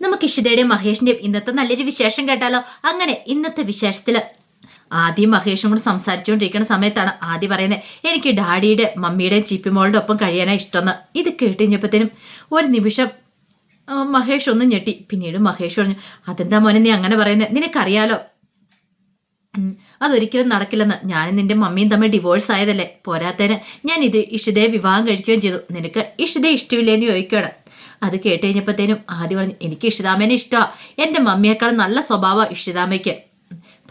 നമുക്ക് ഇഷിതയുടെയും മഹേഷിന്റെയും ഇന്നത്തെ നല്ലൊരു വിശേഷം കേട്ടാലോ? അങ്ങനെ ഇന്നത്തെ വിശേഷത്തിൽ ആദ്യം മഹേഷും കൂടെ സംസാരിച്ചുകൊണ്ടിരിക്കുന്ന സമയത്താണ് ആദ്യം പറയുന്നത് എനിക്ക് ഡാഡിയുടെ മമ്മിയുടെയും ചീപ്പിമോളുടെ ഒപ്പം കഴിയാനാ ഇഷ്ടമെന്ന്. ഇത് കേട്ട് കഴിഞ്ഞപ്പോഴത്തേനും ഒരു നിമിഷം മഹേഷ് ഒന്ന് ഞെട്ടി. പിന്നീട് മഹേഷ് പറഞ്ഞു അതെന്താ മോനെ നീ അങ്ങനെ പറയുന്നത് നിനക്കറിയാലോ? അതൊരിക്കലും നടക്കില്ലെന്ന്. ഞാനും നിന്റെ മമ്മിയും തമ്മിൽ ഡിവോഴ്സ് ആയതല്ലേ? പോരാത്തതിന് ഞാൻ ഇത് ഇഷിതയെ വിവാഹം കഴിക്കുകയും ചെയ്തു. നിനക്ക് ഇഷിതയെ ഇഷ്ടമില്ലേന്ന് ചോദിക്കുകയാണ്. അത് കേട്ട് കഴിഞ്ഞപ്പോഴത്തേനും ആദ്യം പറഞ്ഞു എനിക്ക് ഇഷിതാമേനെ ഇഷ്ടമാണ് എന്റെ മമ്മിയേക്കാൾ നല്ല സ്വഭാവമാണ് ഇഷിതാമയ്ക്ക്.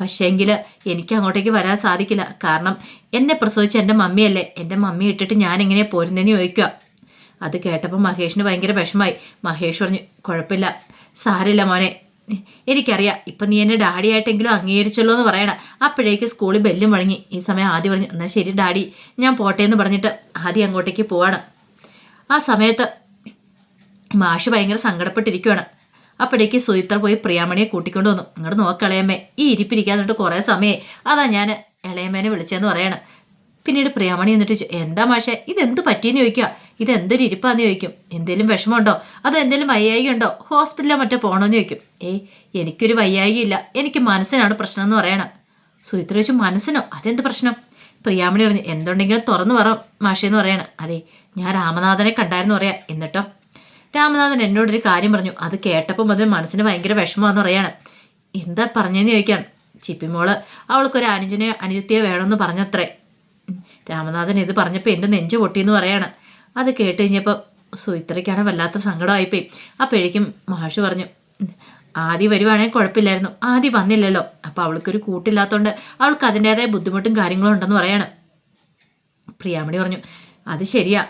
പക്ഷേങ്കിൽ എനിക്ക് അങ്ങോട്ടേക്ക് വരാൻ സാധിക്കില്ല. കാരണം എന്നെ പ്രസവിച്ച എന്റെ മമ്മിയല്ലേ. എന്റെ മമ്മി ഇട്ടിട്ട് ഞാൻ എങ്ങനെ പോരുന്നതെന്ന് ചോദിക്കുക. അത് കേട്ടപ്പോൾ മഹേഷിന് ഭയങ്കര വിഷമായി മഹേഷ് പറഞ്ഞു കുഴപ്പമില്ല. സാരമില്ല മോനെ. എനിക്കറിയാം. ഇപ്പം നീ എന്നെ ഡാഡിയായിട്ടെങ്കിലും അംഗീകരിച്ചല്ലോ എന്ന് പറയണം. അപ്പോഴേക്ക് സ്കൂളിൽ ബെല്ലും മുഴങ്ങി ഈ സമയം ആദ്യം പറഞ്ഞു എന്നാൽ ശരി ഡാഡി ഞാൻ പോട്ടെ എന്ന് പറഞ്ഞിട്ട് ആദ്യം അങ്ങോട്ടേക്ക് പോവാണ്. ആ സമയത്ത് മാഷ് ഭയങ്കര സങ്കടപ്പെട്ടിരിക്കുകയാണ് അപ്പോഴേക്ക് സുയിത്ര പോയി പ്രിയാമണിയെ കൂട്ടിക്കൊണ്ട് വന്നു. ഇങ്ങോട്ട് നോക്കളയമ്മേ ഈ ഇരിപ്പിരിക്കാൻ എന്നിട്ട് കുറേ സമയേ അതാ ഞാൻ ഇളയമ്മേനെ വിളിച്ചതെന്ന് പറയാണ്. പിന്നീട് പ്രിയാമണി എന്നിട്ട് എന്താ മാഷെ ഇതെന്ത് പറ്റിയെന്ന് ചോദിക്കുക ഇതെന്തൊരു ഇരിപ്പാന്ന് ചോദിക്കും. എന്തെങ്കിലും വിഷമമുണ്ടോ? അതോ എന്തെങ്കിലും വയ്യായിക ഉണ്ടോ ഹോസ്പിറ്റലിലോ മറ്റോ പോകണമെന്ന് ചോദിക്കും. ഏയ് എനിക്കൊരു വയ്യായികയില്ല. എനിക്ക് മനസ്സിനാണ് പ്രശ്നം എന്ന് പറയണം. സുയിത്ര ചോദിച്ചു മനസ്സിനോ? അതെന്ത് പ്രശ്നം? പ്രിയാമണി പറഞ്ഞു എന്തുണ്ടെങ്കിലും തുറന്നു പറ മാഷേന്ന് പറയണം. അതെ ഞാൻ രാമനാഥനെ കണ്ടായിരുന്നു പറയാം. എന്നിട്ടോ? രാമനാഥൻ എന്നോടൊരു കാര്യം പറഞ്ഞു. അത് കേട്ടപ്പോൾ മുതൽ മനസ്സിന് ഭയങ്കര വിഷമമാണെന്ന് പറയാണ്. എന്താ പറഞ്ഞതെന്ന് ചോദിക്കാൻ ചിപ്പിമോൾ അവൾക്കൊരു അനുജനെ അനുജത്തിയെ വേണമെന്ന് പറഞ്ഞത്രേ. രാമനാഥൻ ഇത് പറഞ്ഞപ്പോൾ എന്റെ നെഞ്ച് പൊട്ടിയെന്ന് പറയാണ്. അത് കേട്ട് കഴിഞ്ഞപ്പോൾ സുയിത്രയ്ക്കാണ് വല്ലാത്ത സങ്കടമായിപ്പോയി. അപ്പോഴേക്കും മഹർഷി പറഞ്ഞു "ഉം, ആദ്യം വരുവാണെങ്കിൽ കുഴപ്പമില്ലായിരുന്നു. ആദ്യം വന്നില്ലല്ലോ. അപ്പോൾ അവൾക്കൊരു കൂട്ടില്ലാത്തതുകൊണ്ട് അവൾക്ക് അതിന്റേതായ ബുദ്ധിമുട്ടും കാര്യങ്ങളും ഉണ്ടെന്ന് പറയാണ്. പ്രിയാമണി പറഞ്ഞു അത് ശരിയാ.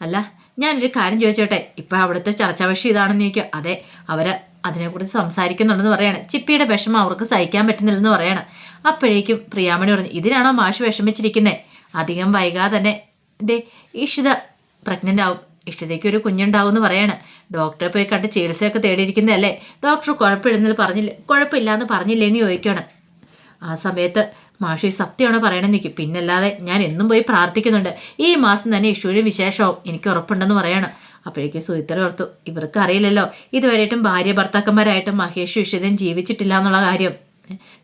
അല്ല ഞാനൊരു കാര്യം ചോദിച്ചോട്ടെ? ഇപ്പൊ അവിടുത്തെ ചർച്ചാവിഷി ഇതാണെന്ന് ചോദിക്കുക. അതെ അവർ അതിനെക്കുറിച്ച് സംസാരിക്കുന്നുണ്ടെന്ന് പറയാണ്. ചിപ്പിയുടെ വിഷമം അവർക്ക് സഹിക്കാൻ പറ്റുന്നില്ലെന്ന് പറയാണ്. അപ്പോഴേക്കും പ്രിയാമണി പറഞ്ഞു ഇതിനാണോ മാഷ് വിഷമിച്ചിരിക്കുന്നത് അധികം വൈകാതെ തന്നെ ദേ ഇഷിത പ്രഗ്നന്റ് ആവും. ഇഷ്ടതയ്ക്ക് ഒരു കുഞ്ഞുണ്ടാവും എന്ന് പറയാണ്. ഡോക്ടറെ പോയി കണ്ട് ചികിത്സയൊക്കെ തേടിയിരിക്കുന്നതല്ലേ? ഡോക്ടർ കുഴപ്പമില്ലെന്ന് പറഞ്ഞില്ല കുഴപ്പമില്ല എന്ന് പറഞ്ഞില്ലേന്ന് ചോദിക്കുകയാണ്. ആ സമയത്ത് മാഷി സത്യമാണ് പറയണമെന്ന് നിൽക്കും പിന്നല്ലാതെ ഞാൻ എന്നും പോയി പ്രാർത്ഥിക്കുന്നുണ്ട്. ഈ മാസം തന്നെ ഇഷുവിന് വിശേഷവും എനിക്ക് ഉറപ്പുണ്ടെന്ന് പറയണം. അപ്പോഴേക്കും സുഹിത്ര ഓർത്തു ഇവർക്ക് അറിയില്ലല്ലോ. ഇതുവരെയായിട്ടും ഭാര്യ ഭർത്താക്കന്മാരായിട്ട് മഹേഷ് ഇഷിതയും ജീവിച്ചിട്ടില്ല എന്നുള്ള കാര്യം.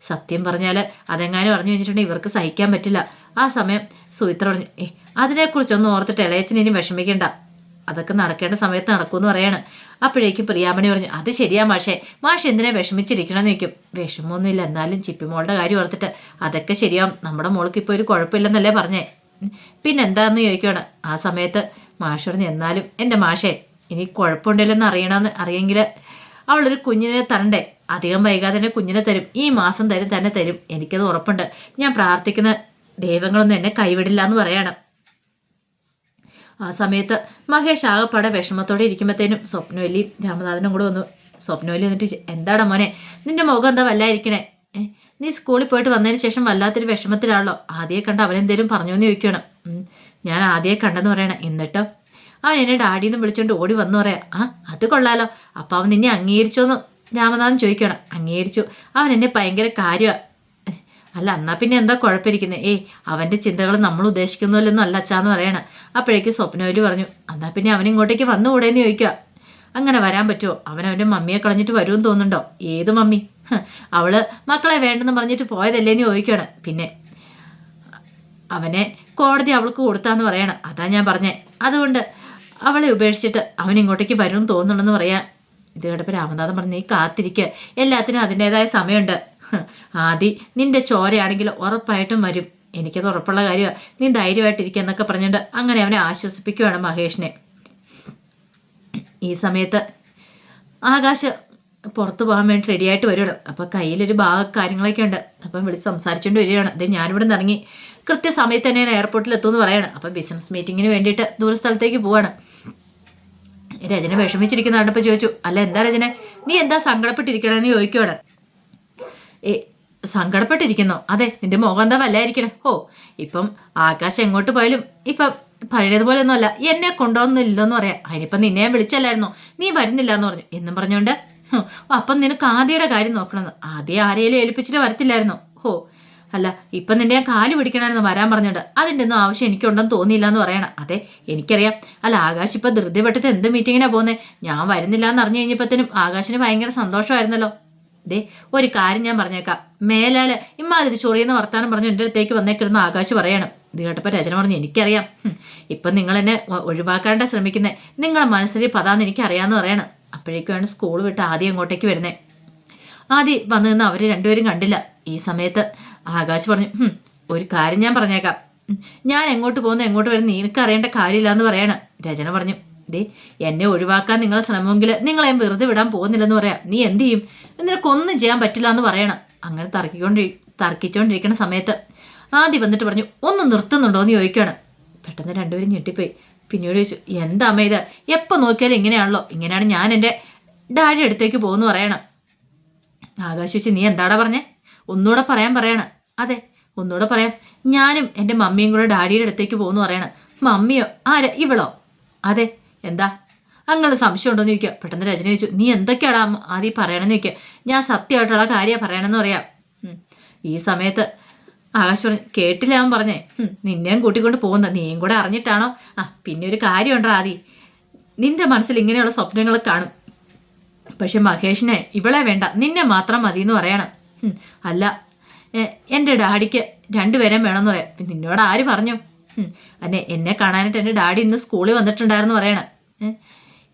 സത്യം പറഞ്ഞാൽ അതെങ്ങാനും പറഞ്ഞു വെച്ചിട്ടുണ്ടെങ്കിൽ ഇവർക്ക് സഹിക്കാൻ പറ്റില്ല. ആ സമയം സുഹിത്ര പറഞ്ഞു ഏ അതിനെക്കുറിച്ചൊന്നും ഓർത്തിട്ട് ഇളയച്ചൻ ഇനി വിഷമിക്കണ്ട. അതൊക്കെ നടക്കേണ്ട സമയത്ത് നടക്കുമെന്ന് പറയാണ്. അപ്പോഴേക്കും പ്രിയാമണി പറഞ്ഞു അത് ശരിയാ മാഷേ. മാഷ് എന്തിനാ വിഷമിച്ചിരിക്കണമെന്ന് വയ്ക്കും വിഷമമൊന്നുമില്ല എന്നാലും ചിപ്പിമോളുടെ കാര്യം ഓർത്തിട്ട് അതൊക്കെ ശരിയാവും. നമ്മുടെ മോൾക്ക് ഇപ്പോൾ ഒരു കുഴപ്പമില്ലെന്നല്ലേ പറഞ്ഞേ. പിന്നെ പിന്നെന്താന്ന് ചോദിക്കുകയാണ് ആ സമയത്ത് മാഷ് പറഞ്ഞു എന്നാലും എന്റെ മാഷേ ഇനി കുഴപ്പമുണ്ടല്ലെന്ന് അറിയണമെന്ന് അറിയെങ്കിൽ അവളൊരു കുഞ്ഞിനെ തരണ്ടേ. അധികം വൈകാതെ തന്നെ കുഞ്ഞിനെ തരും. ഈ മാസം തരും തന്നെ തരും. എനിക്കത് ഉറപ്പുണ്ട്. ഞാൻ പ്രാർത്ഥിക്കുന്ന ദൈവങ്ങളൊന്നും എന്നെ കൈവിടില്ല എന്ന് പറയാണ്. ആ സമയത്ത് മഹേഷ് ആകെപ്പാടെ വിഷമത്തോടെ ഇരിക്കുമ്പോഴത്തേനും സ്വപ്നവല്ലി രാമനാഥനും കൂടെ വന്നു. സ്വപ്നവല്ലി എന്നിട്ട് എന്താടാ മോനെ നിന്റെ മുഖം എന്താ വല്ലായിരിക്കണേ? നീ സ്കൂളിൽ പോയിട്ട് വന്നതിന് ശേഷം വല്ലാത്തൊരു വിഷമത്തിലാണല്ലോ. ആദ്യമേ കണ്ട അവനെന്തേലും പറഞ്ഞു എന്ന് ചോദിക്കണം ഞാൻ ആദ്യമേ കണ്ടെന്ന് പറയണം. എന്നിട്ടോ? അവൻ എന്നെ ഡാഡിന്ന് വിളിച്ചുകൊണ്ട് ഓടി വന്നു പറയാം ആ അത് കൊള്ളാലോ. അപ്പം അവൻ നിന്നെ അംഗീകരിച്ചോന്ന് രാമനാഥൻ ചോദിക്കണം അംഗീകരിച്ചു. അവൻ എന്നെ ഭയങ്കര കാര്യമാണ് അല്ല എന്നാൽ പിന്നെ എന്താ കുഴപ്പമിരിക്കുന്നത് ഏയ് അവന്റെ ചിന്തകൾ നമ്മൾ ഉദ്ദേശിക്കുന്നതിലൊന്നും അല്ല അച്ചാന്ന് പറയണം. അപ്പോഴേക്ക് സ്വപ്നവലി പറഞ്ഞു എന്നാൽ പിന്നെ അവൻ ഇങ്ങോട്ടേക്ക് വന്നുകൂടെയെന്ന് ചോദിക്കുക അങ്ങനെ വരാൻ പറ്റുമോ അവൻ അവന്റെ മമ്മിയെ കളഞ്ഞിട്ട് വരുമെന്ന് തോന്നുന്നുണ്ടോ? ഏത് മമ്മി? അവൾ മക്കളെ വേണ്ടെന്ന് പറഞ്ഞിട്ട് പോയതല്ലേന്ന് ചോദിക്കുകയാണ് പിന്നെ അവനെ കോടതി അവൾക്ക് കൊടുത്താന്ന് പറയണം. അതാ ഞാൻ പറഞ്ഞേ. അതുകൊണ്ട് അവളെ ഉപേക്ഷിച്ചിട്ട് അവൻ ഇങ്ങോട്ടേക്ക് വരുമെന്ന് തോന്നുന്നുണ്ടെന്ന് പറയാൻ ഇത് കേട്ടപ്പോൾ രാമനാഥൻ പറഞ്ഞു നീ കാത്തിരിക്കുക എല്ലാത്തിനും അതിന്റെതായ സമയമുണ്ട്. ആദി നിന്റെ ചോരയാണെങ്കിൽ ഉറപ്പായിട്ടും വരും. എനിക്കത് ഉറപ്പുള്ള കാര്യമാണ് നീ ധൈര്യമായിട്ടിരിക്കുക എന്നൊക്കെ പറഞ്ഞുകൊണ്ട് അങ്ങനെ അവനെ ആശ്വസിപ്പിക്കുകയാണ് മഹേഷിനെ. ഈ സമയത്ത് ആകാശ് പുറത്ത് പോകാൻ വേണ്ടി റെഡിയായിട്ട് വരികയാണ് അപ്പോൾ കയ്യിലൊരു ഭാഗ കാര്യങ്ങളൊക്കെ ഉണ്ട്. അപ്പം വിളിച്ച് സംസാരിച്ചുകൊണ്ട് വരികയാണ്. ഇത് ഞാനിവിടെ നിന്ന് ഇറങ്ങി. കൃത്യസമയത്ത് തന്നെ ഞാൻ എയർപോർട്ടിൽ എത്തുമെന്ന് പറയാണ്. അപ്പം ബിസിനസ് മീറ്റിങ്ങിന് വേണ്ടിയിട്ട് ദൂരസ്ഥലത്തേക്ക് പോവാണ്. രചന വിഷമിച്ചിരിക്കുന്ന കണ്ടപ്പോൾ ചോദിച്ചു. അല്ല എന്താ രചന നീ എന്താ സങ്കടപ്പെട്ടിരിക്കണമെന്ന് ചോദിക്കുവാണ്. സങ്കടപ്പെട്ടിരിക്കുന്നോ. അതെ നിന്റെ മുഖം എന്താ വല്ലായിരിക്കണേ? ഓ ഇപ്പം ആകാശം എങ്ങോട്ട് പോയാലും ഇപ്പം പഴയതുപോലെ ഒന്നുമല്ല എന്നെ കൊണ്ടുവന്നില്ലെന്ന് പറയാം. അതിനിപ്പം നിന്നെ ഞാൻ വിളിച്ചല്ലായിരുന്നോ? നീ വരുന്നില്ല എന്ന് പറഞ്ഞു. എന്നും പറഞ്ഞുകൊണ്ട് അപ്പം നിനക്ക് ആദ്യയുടെ കാര്യം നോക്കണമെന്ന്. ആദ്യം ആരെയും ഏൽപ്പിച്ചിട്ട് വരത്തില്ലായിരുന്നോ? ഓ അല്ല ഇപ്പം നിന്റെ ഞാൻ കാൽ പിടിക്കണമെന്ന് വരാൻ പറഞ്ഞുണ്ട് അതിന്റെ ഒന്നും ആവശ്യം എനിക്കുണ്ടെന്ന് തോന്നിയില്ല എന്ന് പറയണം. അതെ എനിക്കറിയാം. അല്ല ആകാശ് ഇപ്പം ധൃതിപ്പെട്ടിട്ട് എന്ത് മീറ്റിങ്ങിനാണ് പോകുന്നത് ഞാൻ വരുന്നില്ല എന്ന് അറിഞ്ഞു കഴിഞ്ഞപ്പോഴത്തേനും ആകാശിന് ഭയങ്കര സന്തോഷമായിരുന്നല്ലോ. ദേ ഒരു കാര്യം ഞാൻ പറഞ്ഞേക്കാം. മേലാൽ ഇമ്മാതിരി ചൊറിയെന്ന് വർത്താനം പറഞ്ഞു എന്റെ അടുത്തേക്ക് വന്നേക്കിരുന്ന ആകാശ് പറയണം. ഇത് കേട്ടപ്പോൾ രചന പറഞ്ഞു എനിക്കറിയാം. ഇപ്പം നിങ്ങൾ എന്നെ ഒഴിവാക്കാണ്ട ശ്രമിക്കുന്നത് നിങ്ങളെ മനസ്സിൽ പതാന്ന് എനിക്കറിയാമെന്ന് പറയണം. അപ്പോഴേക്കുമാണ് സ്കൂൾ വിട്ട് ആദ്യം അങ്ങോട്ടേക്ക് വരുന്നത് ആദ്യം വന്നു നിന്ന് അവർ രണ്ടുപേരും കണ്ടില്ല. ഈ സമയത്ത് ആകാശ് പറഞ്ഞു ഒരു കാര്യം ഞാൻ പറഞ്ഞേക്കാം. ഞാൻ എങ്ങോട്ട് പോകുന്നു എങ്ങോട്ട് വരുന്നു നിനക്ക് അറിയേണ്ട കാര്യമില്ല എന്ന് പറയണം. രചന പറഞ്ഞു ദേ എന്നെ ഒഴിവാക്കാൻ നിങ്ങളെ ശ്രമമെങ്കിൽ നിങ്ങളെ വെറുതെ വിടാൻ പോകുന്നില്ലെന്ന് പറയാം. നീ എന്ത് ചെയ്യും? നിനക്കൊന്നും ചെയ്യാൻ പറ്റില്ല എന്ന് പറയണം. അങ്ങനെ തർക്കിക്കൊണ്ടി തർക്കിച്ചുകൊണ്ടിരിക്കുന്ന സമയത്ത് ആദ്യം വന്നിട്ട് പറഞ്ഞു ഒന്ന് നിർത്തുന്നുണ്ടോ? എന്ന് ചോദിക്കുകയാണ്. പെട്ടെന്ന് രണ്ടുപേരും ഞെട്ടിപ്പോയി. പിന്നീട് ചോദിച്ചു എന്താ അമ്മ ഇത്? എപ്പോൾ നോക്കിയാലും ഇങ്ങനെയാണല്ലോ. ഇങ്ങനെയാണ് ഞാൻ എന്റെ ഡാഡി അടുത്തേക്ക് പോകുന്നു പറയണം. ആകാശ് ചോദിച്ചു നീ എന്താടാ പറഞ്ഞേ? ഒന്നുകൂടെ പറയാൻ പറയണം. അതെ ഒന്നുകൂടെ പറയാം. ഞാനും എന്റെ മമ്മിയും കൂടെ ഡാഡിയുടെ അടുത്തേക്ക് പോകുന്നു പറയണം. മമ്മിയോ? ആരെ? ഇവളോ? അതെ എന്താ? അങ്ങനെ സംശയം ഉണ്ടോന്ന് ചോദിക്കുക. പെട്ടെന്ന് രചന ചോദിച്ചു നീ എന്തൊക്കെയാടാ ആദ്യം പറയണമെന്ന് ചോദിക്കുക. ഞാൻ സത്യമായിട്ടുള്ള കാര്യമാണ് പറയണമെന്ന് പറയാം. ഈ സമയത്ത് ആകാശ് പറഞ്ഞു കേട്ടില്ല അവൻ പറഞ്ഞേ. നിന്നെയും കൂട്ടിക്കൊണ്ട് പോകുന്ന നീയും കൂടെ അറിഞ്ഞിട്ടാണോ? ആ പിന്നെ ഒരു കാര്യമുണ്ടോ ആദി. നിന്റെ മനസ്സിൽ ഇങ്ങനെയുള്ള സ്വപ്നങ്ങൾ കാണും. പക്ഷെ മഹേഷിനെ ഇവളെ വേണ്ട. നിന്നെ മാത്രം മതി എന്ന് പറയണം അല്ല എന്റെ ഡാഡിക്ക് രണ്ടുപേരും വേണമെന്ന് പറയാം. നിന്നോട് ആര് പറഞ്ഞു? അന്നെ എന്നെ കാണാനായിട്ട് എന്റെ ഡാഡി ഇന്ന് സ്കൂളിൽ വന്നിട്ടുണ്ടായിരുന്നു പറയണം.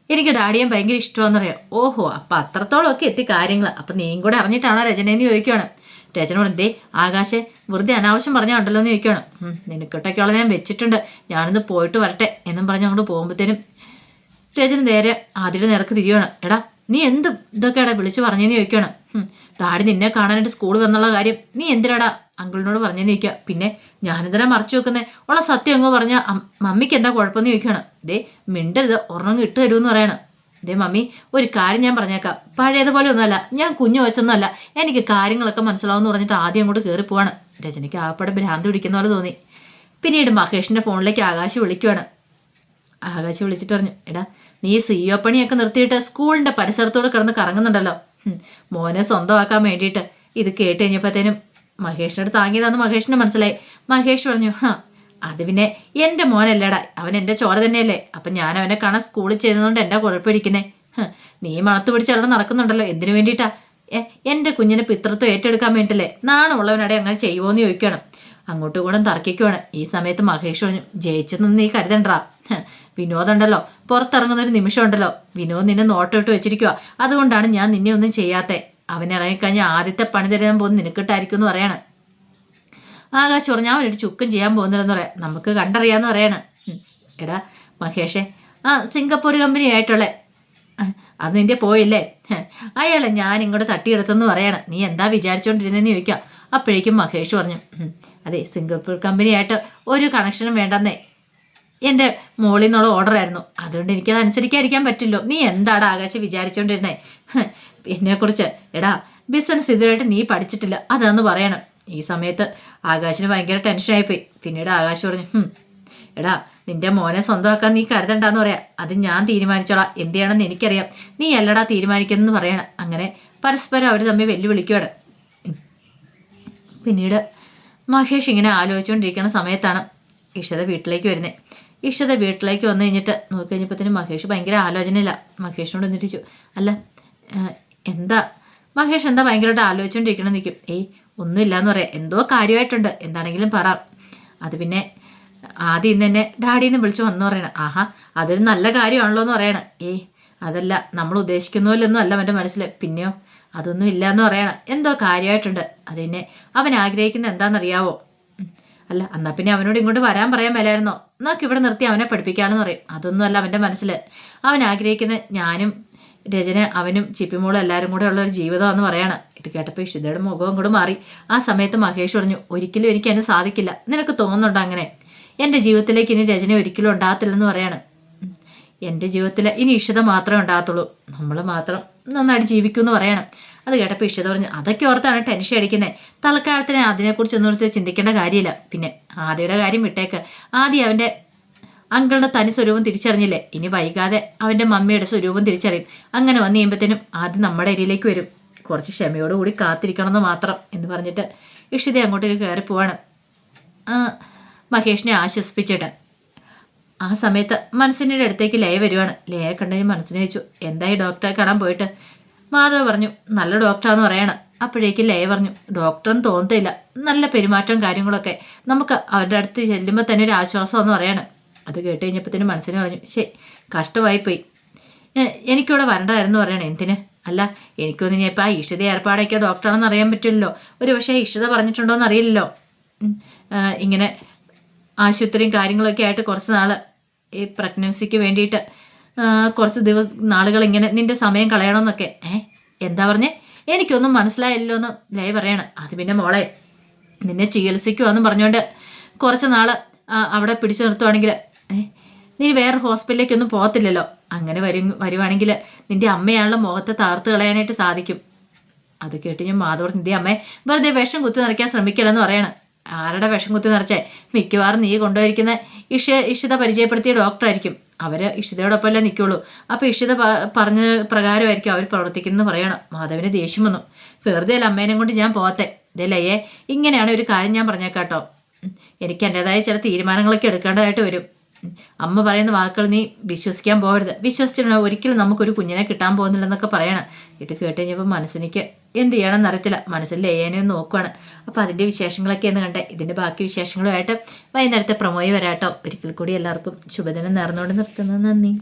എനിക്ക് ഡാഡിയെ ഭയങ്കര ഇഷ്ടമാണെന്ന് പറയാം ഓഹോ അപ്പം അത്രത്തോളം ഒക്കെ എത്തി കാര്യങ്ങൾ അപ്പം നീയും കൂടെ അറിഞ്ഞിട്ടാണോ രചനയെന്ന് ചോദിക്കുകയാണ് രചന എന്തേ ആകാശെ വെറുതെ അനാവശ്യം പറഞ്ഞാൽ ഉണ്ടല്ലോ എന്ന് ചോദിക്കുകയാണ് നിനക്കിട്ടൊക്കെയുള്ള ഞാൻ വെച്ചിട്ടുണ്ട്. ഞാനിന്ന് പോയിട്ട് വരട്ടെ എന്നും പറഞ്ഞ് അങ്ങോട്ട് പോകുമ്പോഴത്തേനും രചന നേരെ ആദ്യം നിരക്ക് തിരിയാണ് എടാ നീ എന്ത് ഇതൊക്കെയാടാ വിളിച്ച് പറഞ്ഞെന്ന് ചോദിക്കുകയാണ് "ഹും, ഡാഡി നിന്നെ കാണാനായിട്ട് സ്കൂളിൽ വന്നുള്ള കാര്യം. നീ എന്തിനാടാ അങ്കിളിനോട് പറഞ്ഞെന്ന് ചോദിക്കുക പിന്നെ ഞാനിതിനെ മറച്ചു വെക്കുന്നേ? ഉള്ള സത്യം അങ്ങ് പറഞ്ഞ മമ്മിക്ക് എന്താ കുഴപ്പമെന്ന് ചോദിക്കുകയാണ് ദേ മിണ്ടരുത് ഒരെണ്ണം ഇട്ട് തരുമെന്ന് പറയണം. ദേ മമ്മി ഒരു കാര്യം ഞാൻ പറഞ്ഞേക്കാം. പഴയതുപോലെ ഒന്നുമല്ല ഞാൻ കുഞ്ഞു വെച്ചൊന്നുമല്ല എനിക്ക് കാര്യങ്ങളൊക്കെ മനസ്സിലാവുമെന്ന് പറഞ്ഞിട്ട് ആദ്യം അങ്ങോട്ട് കയറി പോവാണ്. രജനിക്ക് ആപ്പടെ ഭ്രാന്ത് പിടിക്കുന്ന പോലെ തോന്നി. പിന്നീട് മഹേഷിന്റെ ഫോണിലേക്ക് ആകാശ് വിളിക്കുവാണ്. ആകാശ് വിളിച്ചിട്ട് പറഞ്ഞു എടാ നീ സി സിഇഒ പണിയൊക്കെ നിർത്തിയിട്ട് സ്കൂളിന്റെ പരിസരത്തോട് കിടന്ന് കറങ്ങുന്നുണ്ടല്ലോ. മോനെ സ്വന്തമാക്കാൻ വേണ്ടിയിട്ട്. ഇത് കേട്ട് കഴിഞ്ഞപ്പോഴത്തേനും മഹേഷിനോട് താങ്ങിയതാന്ന് മഹേഷിന് മനസ്സിലായി. മഹേഷ് പറഞ്ഞു ഹാ അത് പിന്നെ എന്റെ മോനല്ലേടാ. അവൻ എന്റെ ചോര തന്നെയല്ലേ. അപ്പം ഞാൻ അവനെ കാണാൻ സ്കൂളിൽ ചെയ്യുന്നതുകൊണ്ട് എന്റെ കുഴപ്പമിരിക്കുന്നേ? നീ മണത്ത് പിടിച്ച് അവിടെ നടക്കുന്നുണ്ടല്ലോ. എന്തിനു വേണ്ടിയിട്ടാ? എന്റെ കുഞ്ഞിനെ പിത്രത്വം ഏറ്റെടുക്കാൻ വേണ്ടിയില്ലേ നാണമുള്ളവനടെ അങ്ങനെ ചെയ്യുമോയെന്ന് ചോദിക്കുകയാണ് അങ്ങോട്ടും ഇങ്ങോട്ടും തർക്കിക്കുവാണ്. ഈ സമയത്ത് മഹേഷ് പറഞ്ഞു ജയിച്ചെന്നൊന്നും നീ കരുതണ്ടാ. ഹ്, വിനോദുണ്ടല്ലോ. പുറത്തിറങ്ങുന്ന ഒരു നിമിഷം ഉണ്ടല്ലോ വിനോദ് നിന്നെ നോട്ടമിട്ട് വെച്ചിരിക്കുക അതുകൊണ്ടാണ് ഞാൻ നിന്നെ ഒന്നും ചെയ്യാത്തെ. അവൻ ഇറങ്ങിക്കഴിഞ്ഞാൽ ആദ്യത്തെ പണി തരാൻ പോകുന്ന നിനക്കിട്ടായിരിക്കും എന്ന് പറയാണ്. ആകാശ് പറഞ്ഞു ഒരു ചുക്കും ചെയ്യാൻ പോകുന്നില്ലെന്ന് പറയാം. നമുക്ക് കണ്ടറിയാമെന്ന് പറയാണ്. എടാ മഹേഷേ ആ സിംഗപ്പൂർ കമ്പനി ആയിട്ടുള്ള. അത് നിന്റെ പോയില്ലേ. അയാളെ ഞാൻ ഇങ്ങോട്ട് തട്ടിയെടുത്തെന്ന് പറയാണ്. നീ എന്താ വിചാരിച്ചുകൊണ്ടിരുന്നതെന്ന് ചോദിക്കാം. അപ്പോഴേക്കും മഹേഷ് പറഞ്ഞു അതെ സിംഗപ്പൂർ കമ്പനിയായിട്ട് ഒരു കണക്ഷനും വേണ്ടെന്നേ. എന്റെ മോളിൽ നിന്നുള്ള ഓർഡർ ആയിരുന്നു അതുകൊണ്ട് എനിക്കത് അനുസരിക്കാതിരിക്കാൻ പറ്റില്ലോ. നീ എന്താടാ ആകാശം വിചാരിച്ചുകൊണ്ടിരുന്നേ എന്നെക്കുറിച്ച് എടാ ബിസിനസ് ഇതുവരെയായിട്ട് നീ പഠിച്ചിട്ടില്ല അതാന്ന് പറയണം. ഈ സമയത്ത് ആകാശിന് ഭയങ്കര ടെൻഷനായിപ്പോയി പിന്നീട് ആകാശ് പറഞ്ഞു "ഹും, എടാ നിന്റെ മോനെ സ്വന്തമാക്കാൻ നീ കരുതണ്ടെന്ന് പറയാം. അത് ഞാൻ തീരുമാനിച്ചോളാം. എന്ത് ചെയ്യണമെന്ന് എനിക്കറിയാം. നീ അല്ലടാ തീരുമാനിക്കുന്നെന്ന് പറയണം. അങ്ങനെ പരസ്പരം അവർ തമ്മിൽ വെല്ലുവിളിക്കുകയാണ് പിന്നീട് മഹേഷ് ഇങ്ങനെ ആലോചിച്ചുകൊണ്ടിരിക്കുന്ന സമയത്താണ് ഇഷത വീട്ടിലേക്ക് വരുന്നത് ഇഷത വീട്ടിലേക്ക് വന്നു കഴിഞ്ഞിട്ട് നോക്കി കഴിഞ്ഞപ്പോഴത്തേനും മഹേഷ് ഭയങ്കര ആലോചനയില്ല മഹേഷിനോട് എന്നിട്ട് അല്ല എന്താ? മഹേഷ് എന്താ ഭയങ്കരമായിട്ട് ആലോചിച്ചുകൊണ്ടിരിക്കണം നിൽക്കും ഏയ് ഒന്നുമില്ല എന്ന് പറയാം. എന്തോ കാര്യമായിട്ടുണ്ട്. എന്താണെങ്കിലും പറ. അത് പിന്നെ ആദ്യം ഇന്ന് എന്നെ ഡാഡിന്ന് വിളിച്ചു വന്നു പറയണം. ആഹാ അതൊരു നല്ല കാര്യമാണല്ലോ എന്ന് പറയണം. ഏയ് അതല്ല നമ്മൾ ഉദ്ദേശിക്കുന്ന പോലൊന്നും അല്ല അവന്റെ മനസ്സിൽ പിന്നെയോ അതൊന്നും ഇല്ല എന്ന് പറയണം. എന്തോ കാര്യമായിട്ടുണ്ട്. അത് പിന്നെ അവൻ ആഗ്രഹിക്കുന്ന എന്താണെന്നറിയാവോ. അല്ല എന്നാൽ പിന്നെ അവനോട് ഇങ്ങോട്ട് വരാൻ പറയാൻ മേലായിരുന്നോ? നമുക്ക് ഇവിടെ നിർത്തി അവനെ പഠിപ്പിക്കാമെന്ന് പറയും. അതൊന്നും അല്ല അവന്റെ മനസ്സിൽ അവൻ ആഗ്രഹിക്കുന്ന ഞാനും രചന അവനും ചിപ്പിമോളും എല്ലാവരും കൂടെ ഉള്ള ഒരു ജീവിതമാണെന്ന് പറയാണ്. ഇത് കേട്ടപ്പോൾ ഇഷിതയുടെ മുഖവും കൂടെ മാറി. ആ സമയത്ത് മഹേഷ് പറഞ്ഞു ഒരിക്കലും എനിക്ക് അതിന് സാധിക്കില്ല. നിനക്ക് തോന്നുന്നുണ്ടോ അങ്ങനെ? എന്റെ ജീവിതത്തിലേക്ക് ഇനി രചന ഒരിക്കലും ഉണ്ടാകത്തില്ലെന്ന് പറയാണ്. എന്റെ ജീവിതത്തിൽ ഇനി ഇഷിത മാത്രമേ ഉണ്ടാകത്തുള്ളൂ. നമ്മൾ മാത്രം നന്നായിട്ട് ജീവിക്കും എന്ന് പറയണം. അത് കേട്ടപ്പോൾ ഇഷിത പറഞ്ഞു അതൊക്കെ ഓർത്താണ് ടെൻഷൻ അടിക്കുന്നത് തൽക്കാലത്തിന് അതിനെക്കുറിച്ച് ഒന്നും ചിന്തിക്കേണ്ട കാര്യമില്ല. പിന്നെ ആദ്യയുടെ കാര്യം വിട്ടേക്ക്. ആദ്യം അവന്റെ അങ്കിളുടെ തനി സ്വരൂപം തിരിച്ചറിഞ്ഞില്ലേ? ഇനി വൈകാതെ അവന്റെ മമ്മിയുടെ സ്വരൂപം തിരിച്ചറിയും. അങ്ങനെ വന്നു കഴിയുമ്പോഴത്തേനും ആദ്യം നമ്മുടെ ഏരിയയിലേക്ക് വരും. കുറച്ച് ക്ഷമയോടുകൂടി കാത്തിരിക്കണമെന്ന് മാത്രം എന്ന് പറഞ്ഞിട്ട് ഇഷിത അങ്ങോട്ടേക്ക് കയറി പോവാണ്. മഹേഷിനെ ആശ്വസിപ്പിച്ചിട്ട്. ആ സമയത്ത് മനസ്സിന്റെ അടുത്തേക്ക് ലയ വരുവാണ്. ലയെ കണ്ടതിന് മനസ്സിനെ വെച്ചു. എന്തായി ഡോക്ടറെ കാണാൻ പോയിട്ട്? മാധവ് പറഞ്ഞു നല്ല ഡോക്ടറാന്ന് പറയണം. അപ്പോഴേക്കും ലയ പറഞ്ഞു ഡോക്ടറെന്ന് തോന്നത്തില്ല. നല്ല പെരുമാറ്റം കാര്യങ്ങളൊക്കെ. നമുക്ക് അവരുടെ അടുത്ത് ചെല്ലുമ്പോൾ തന്നെ ഒരു ആശ്വാസമെന്ന് പറയണം. അത് കേട്ട് കഴിഞ്ഞപ്പോഴത്തേനും മനസ്സിന് പറഞ്ഞു ശരി കഷ്ടമായിപ്പോയി. എനിക്കിവിടെ വരണ്ടായിരുന്നു പറയണേ. എന്തിന്? അല്ല എനിക്കൊന്നും ഇനി ഇപ്പം ആ ഇഷിത ഏർപ്പാടൊക്കെ ഡോക്ടറാണെന്ന് അറിയാൻ പറ്റില്ലല്ലോ. ഒരു പക്ഷേ ഇഷിത പറഞ്ഞിട്ടുണ്ടോ എന്ന് അറിയില്ലല്ലോ ഇങ്ങനെ ആശുപത്രിയും കാര്യങ്ങളൊക്കെ ആയിട്ട് കുറച്ച് നാൾ ഈ പ്രഗ്നൻസിക്ക് വേണ്ടിയിട്ട് കുറച്ച് ദിവസ നാളുകൾ ഇങ്ങനെ നിന്റെ സമയം കളയണമെന്നൊക്കെ. ഏ എന്താ പറഞ്ഞേ? എനിക്കൊന്നും മനസ്സിലായില്ലോ എന്ന് ലയ പറയണം. അത് പിന്നെ മോളെ നിന്നെ ചികിത്സിക്കുവാന്നും പറഞ്ഞുകൊണ്ട് കുറച്ച് നാൾ അവിടെ പിടിച്ചു നിർത്തുവാണെങ്കിൽ നീ വേറെ ഹോസ്പിറ്റലിലേക്കൊന്നും പോകത്തില്ലല്ലോ. അങ്ങനെ വരും വരുവാണെങ്കിൽ നിന്റെ അമ്മയാണല്ലോ മുഖത്തെ താർത്ത് കളയാനായിട്ട് സാധിക്കും. അത് കേട്ട് ഞാൻ മാധവർ നിന്റെ അമ്മയെ വെറുതെ വിഷം കുത്തി നിറയ്ക്കാൻ ശ്രമിക്കില്ലെന്ന് പറയണം. ആരുടെ വിഷം കുത്തി നിറച്ചേ? മിക്കവാറും നീ കൊണ്ടുപോയിരിക്കുന്ന ഇഷ ഇഷിത പരിചയപ്പെടുത്തിയ ഡോക്ടറായിരിക്കും അവർ ഇഷിതയോടൊപ്പമല്ലേ നിൽക്കുള്ളൂ. അപ്പോൾ ഇഷിത പറഞ്ഞ പ്രകാരമായിരിക്കും അവർ പ്രവർത്തിക്കുന്നത് പറയണം. മാധവിന് ദേഷ്യം വന്നു. വെറുതെ അല്ല അമ്മേനെ കൊണ്ട് ഞാൻ പോകത്തെ. ഇതല്ലയ്യേ ഇങ്ങനെയാണ് ഒരു കാര്യം ഞാൻ പറഞ്ഞേക്കാട്ടോ. എനിക്ക് എന്റെതായ ചില തീരുമാനങ്ങളൊക്കെ എടുക്കേണ്ടതായിട്ട് വരും. അമ്മ പറയുന്ന വാക്കുകൾ നീ വിശ്വസിക്കാൻ പോകരുത്. വിശ്വസിച്ചിട്ടുണ്ട് ഒരിക്കലും നമുക്കൊരു കുഞ്ഞിനെ കിട്ടാൻ പോകുന്നില്ലെന്നൊക്കെ പറയണം. ഇത് കേട്ട് കഴിഞ്ഞപ്പോൾ മനസ്സിനിക്ക് എന്ത് ചെയ്യണമെന്ന് അറിയത്തില്ല. മനസ്സിൽ ഒന്ന് നോക്കുവാണ്. അപ്പോൾ അതിന്റെ വിശേഷങ്ങളൊക്കെ എന്ന് കണ്ടേ ഇതിന്റെ ബാക്കി വിശേഷങ്ങളുമായിട്ട് വൈകുന്നേരത്തെ പ്രമോയി വരാട്ടോ. ഒരിക്കൽ കൂടി എല്ലാവർക്കും ശുഭദിനം നേർന്നുകൊണ്ട് നിർത്തുന്നു. നന്ദി.